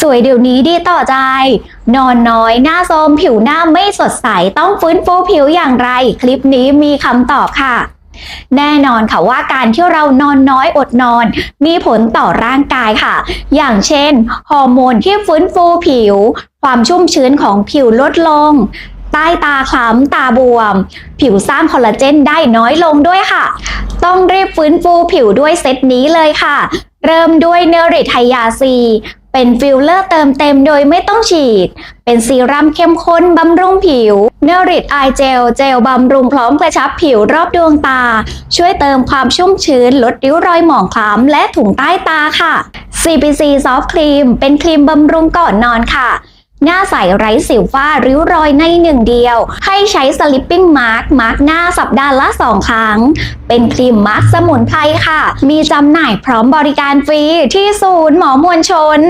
สวยเดี๋ยวนี้ดีต่อใจ นอนน้อยหน้าโทรมผิวหน้าไม่สดใส ต้องฟื้นฟูผิวอย่างไร คลิปนี้มีคำตอบค่ะ แน่นอนค่ะว่าการที่เรานอนน้อยอดนอน มีผลต่อร่างกายค่ะ อย่างเช่น ฮอร์โมนที่ฟื้นฟูผิว ความชุ่มชื้นของผิวลดลง ใต้ตาคล้ำตาบวม ผิวสร้างคอลลาเจนได้น้อยลงด้วยค่ะ ต้องรีบฟื้นฟูผิวด้วยเซตนี้เลยค่ะ เริ่มด้วยเนริทไฮยาซี เป็นฟิลเลอร์เติมเต็มโดยไม่ต้องฉีด เป็นซีรั่มเข้มข้นบำรุงผิวเนริตไอเจล เจลบำรุงพร้อมกระชับผิวรอบดวงตา ช่วยเติมความชุ่มชื้น ลดริ้วรอยหมองคล้ำและถุงใต้ตาค่ะ CPC Soft Cream เป็นครีมบำรุงก่อนนอนค่ะ หน้าใสไร้สิวฝ้าริ้วรอยในหนึ่งเดียว ให้ใช้สลิปปิ้งมาร์กมาร์กหน้าสัปดาห์ละ 2 ครั้ง เป็นครีมมาร์กสมุนไพรค่ะ มีจำหน่ายพร้อมบริการฟรีที่ศูนย์หมอมวลชน